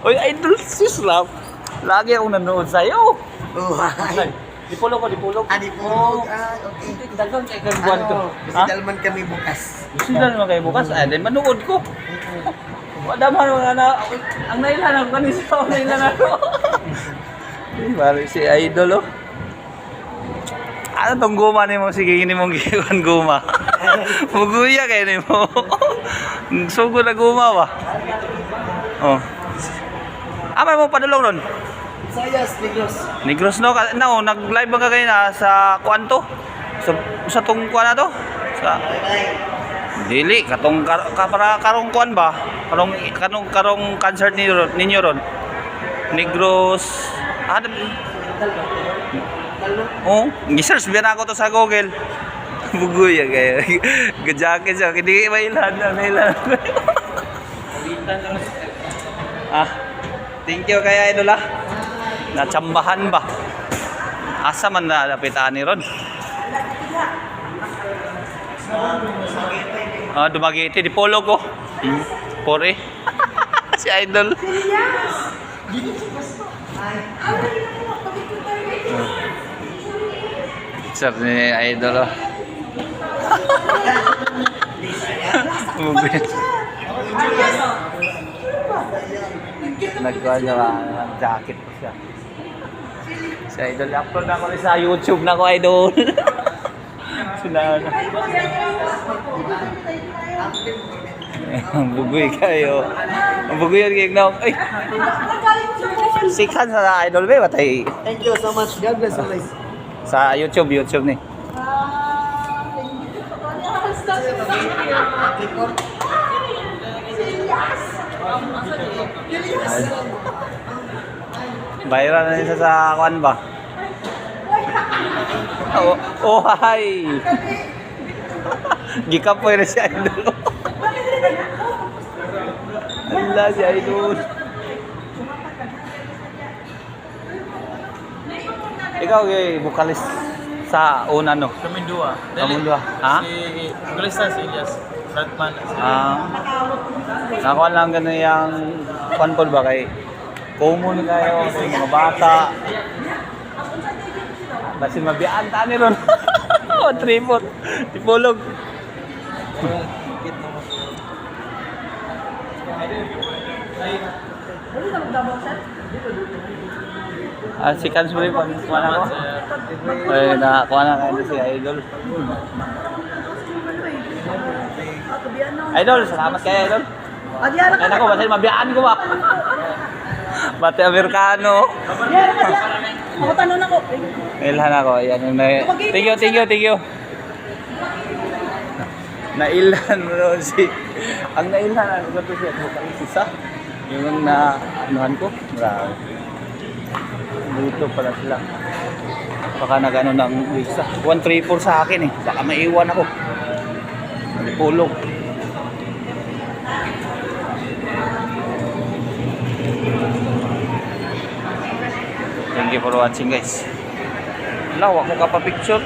Uy, idol, sis Rap. Lagi akong nanood sa'yo. Hi. Dipulog ko, dipulog. Adi po. Ah, okay. Dagang kay kagbuan ko. Ano, kasi dalman kami bukas. Na naman kayo bukas. Ay, then manood ko. Wala man mga na... Ang nailan ako kanisa ako nailan ako. Bari si Idol, oh. Ano tong guma ni mo? Sige, gini mong giwan guma. Muguya kayo ni mo. Sugo na guma ba? Oh. Ama mo padulong ron. Sayas, Negros. Negros no, no nag-live ba ka kayo na sa kuan to? Sa sa tong kuan na to? Sa Dili katong kar, ka, para karong kuan ba? Karong kanong karong concert ninyo ninyo ron. Negros ah, Oh, gi-search biyan ako to sa Google. Bugoy ya kaya. Gajacket siya, hindi mailan na mailan. ah, thank you kaya idol ah. Natsambahan ba? Asa man na lapitan ni Ron? Ah, dumagiti di polo ko. Hmm. Pore. si Idol. Picture ni Idol oh. Bumili. Nagkuha niya ng jacket ko siya. Si Idol, upload na ako sa YouTube na ko, Idol. Sila na. Ang bugoy kayo. Ang bugoy yung gignaw. Ay! Sikan sa Idol, be, matay. Thank you so much. God bless always. Sa YouTube, YouTube ni. Viral na isa sa kwan ba? Oh, oh hi! Gikapoy na si Idol. Allah si Idol. Ikaw kay bukalis sa una no. Kami dua. Kami dua. Ha? Si Glista si Elias. Frontman. Ah. Nakuha lang ganun yung po ba kay common kayo sa mga bata. Basi mabiyaan ta ni ron. O tripod. Tipulog. Ah, si Kans mo rin pag kuha na ko. Ay, nakakuha na kayo si Idol. Idol, salamat kayo, Idol. Adiyan Ay, naku, basta mabiyaan ko ba? Bate Amerikano. Ka diyan. Ako tanong ako. Nailhan ako. Yan na... Thank you, thank you, thank you. Nailhan mo si... Ang nailhan, ano ba ito siya? Isa. Yung na... Anuhan ko? Marami. Dito pala sila. Baka nag-ano ng visa. 134 sa akin eh. Baka maiwan ako. Pulog. Thank you for watching guys. Lawak mo ka pa picture.